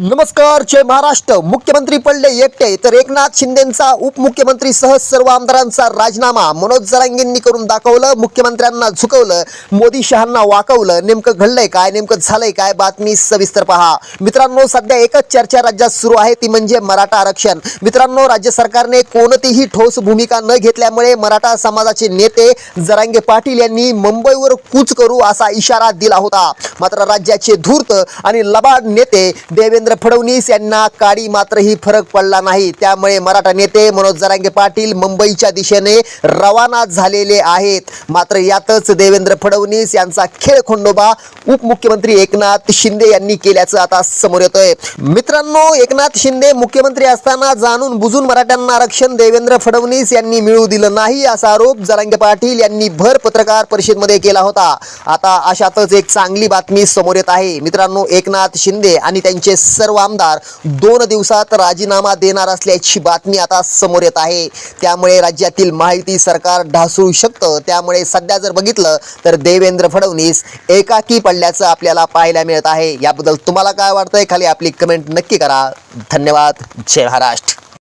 नमस्कार जय महाराष्ट्र. मुख्यमंत्री पडले एकटे तर एकनाथ शिंदेचा उपमुख्यमंत्री सह सर्व आमदारांचा राजीनामा. मनोज जरांगेंनी करून दाखवलं मुख्यमंत्र्यांना झुकवलं मोदी शहांना वाकवलं. नेमकं घडलंय काय नेमकं झालंय काय? बातमी सविस्तर पहा. मित्रांनो सध्या एकच चर्चा राज्यात सुरू आहे ती म्हणजे मराठा आरक्षण. मित्रांनो राज्य सरकारने कोणतीही ठोस भूमिका न घेतल्यामुळे मराठा समाजाचे नेते जरांगे पाटील यांनी मुंबईवर कूच करू असा इशारा दिला होता. मात्र राज्याचे धूर्त आणि लबाड नेते देवेंद्र देवेंद्र फडणवीस यांना काडी मात्रही फरक पडला नाही. त्यामुळे मराठा नेते मनोज जरांगे पाटील मुंबईच्या दिशेने रवाना झालेले आहेत. मात्र यातच देवेंद्र फडणवीस यांचा खेळ खंडोबा उपमुख्यमंत्री एकनाथ शिंदे यांनी केल्याचं आता समोर येतोय. मित्रांनो एकनाथ शिंदे मुख्यमंत्री असताना जाणून बुजून मराठ्यांना आरक्षण देवेंद्र फडणवीस यांनी मिळू दिलं नाही असा आरोप जरांगे पाटील यांनी भर पत्रकार परिषदमध्ये केला होता. आता अशातच एक चांगली बातमी समोर येत आहे. मित्रांनो एकनाथ शिंदे आणि त्यांचे सर्व आमदार दोन दिवसात राजीनामा देणार असल्याची बातमी आता समोर येत आहे. त्यामुळे राज्यातील माहिती सरकार ढासळू शकतं. त्यामुळे सध्या जर बघितलं तर देवेंद्र फडणवीस एकाकी पडल्याचं आपल्याला पाहायला मिळत आहे. याबद्दल तुम्हाला काय वाटतंय? खाली आपली कमेंट नक्की करा. धन्यवाद. जय महाराष्ट्र.